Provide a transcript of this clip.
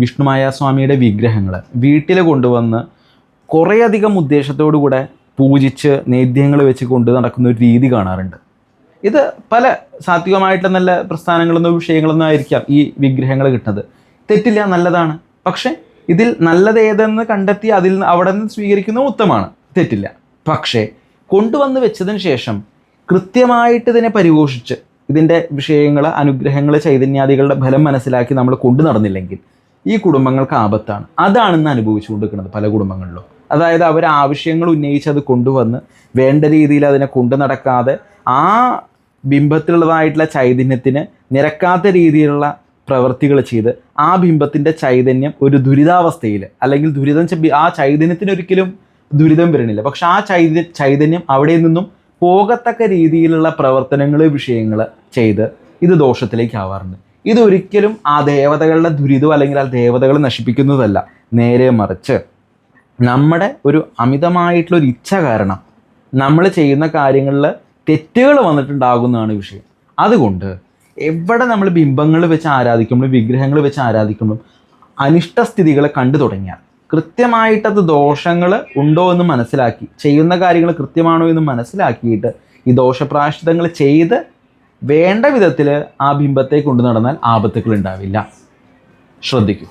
വിഷ്ണുമായ സ്വാമിയുടെ വിഗ്രഹങ്ങൾ വീട്ടിൽ കൊണ്ടുവന്ന് കുറേയധികം ഉദ്ദേശത്തോടു കൂടെ പൂജിച്ച് നേദ്യങ്ങൾ വെച്ച് കൊണ്ട് നടക്കുന്ന ഒരു രീതി കാണാറുണ്ട്. ഇത് പല സാത്വികമായിട്ടുള്ള നല്ല പ്രസ്ഥാനങ്ങളൊന്നും വിഷയങ്ങളൊന്നും ആയിരിക്കാം ഈ വിഗ്രഹങ്ങൾ കിട്ടുന്നത്. തെറ്റില്ല നല്ലതാണ്. പക്ഷേ ഇതിൽ നല്ലത് ഏതെന്ന് കണ്ടെത്തി അതിൽ അവിടെ നിന്ന് സ്വീകരിക്കുന്നത് ഉത്തമമാണ്. തെറ്റില്ല. പക്ഷേ കൊണ്ടുവന്ന് വെച്ചതിന് ശേഷം കൃത്യമായിട്ട് ഇതിനെ പരിഘോഷിച്ച് ഇതിന്റെ വിഷയങ്ങൾ അനുഗ്രഹങ്ങൾ ചൈതന്യാദികളുടെ ഫലം മനസ്സിലാക്കി നമ്മൾ കൊണ്ടു നടന്നില്ലെങ്കിൽ ഈ കുടുംബങ്ങൾക്ക് ആപത്താണ്. അതാണ് ഇന്ന് അനുഭവിച്ചുകൊണ്ടിരിക്കുന്നത് പല കുടുംബങ്ങളിലും. അതായത് അവർ ആവശ്യങ്ങൾ ഉന്നയിച്ച് അത് കൊണ്ടുവന്ന് വേണ്ട രീതിയിൽ അതിനെ കൊണ്ടു നടക്കാതെ ആ ബിംബത്തിലുള്ളതായിട്ടുള്ള ചൈതന്യത്തിന് നിരക്കാത്ത രീതിയിലുള്ള പ്രവൃത്തികൾ ചെയ്ത് ആ ബിംബത്തിന്റെ ചൈതന്യം ഒരു ദുരിതാവസ്ഥയിൽ അല്ലെങ്കിൽ ദുരിതം ആ ചൈതന്യത്തിനൊരിക്കലും ദുരിതം വരണില്ല പക്ഷെ ആ ചൈത ചൈതന്യം അവിടെ നിന്നും പോകത്തക്ക രീതിയിലുള്ള പ്രവർത്തനങ്ങൾ വിഷയങ്ങൾ ചെയ്ത് ഇത് ദോഷത്തിലേക്ക് ആവാറുണ്ട്. ഇതൊരിക്കലും ആ ദേവതകളുടെ ദുരിതം അല്ലെങ്കിൽ ആ ദേവതകൾ നശിപ്പിക്കുന്നതല്ല. നേരെ മറിച്ച് നമ്മുടെ ഒരു അമിതമായിട്ടുള്ള ഒരു ഇച്ഛ കാരണം നമ്മൾ ചെയ്യുന്ന കാര്യങ്ങളിൽ തെറ്റുകൾ വന്നിട്ടുണ്ടാകുന്നതാണ് വിഷയം. അതുകൊണ്ട് എവിടെ നമ്മൾ ബിംബങ്ങൾ വെച്ച് ആരാധിക്കുമ്പോഴും വിഗ്രഹങ്ങൾ വെച്ച് ആരാധിക്കുമ്പോഴും അനിഷ്ടസ്ഥിതികളെ കണ്ടു തുടങ്ങിയാൽ കൃത്യമായിട്ടത് ദോഷങ്ങൾ ഉണ്ടോ എന്ന് മനസ്സിലാക്കി ചെയ്യുന്ന കാര്യങ്ങൾ കൃത്യമാണോ എന്ന് മനസ്സിലാക്കിയിട്ട് ഈ ദോഷപ്രാശിതങ്ങൾ ചെയ്ത് വേണ്ട വിധത്തിൽ ആ ബിംബത്തെ കൊണ്ടു നടന്നാൽ ആപത്തുകൾ ഉണ്ടാവില്ല. ശ്രദ്ധിക്കൂ.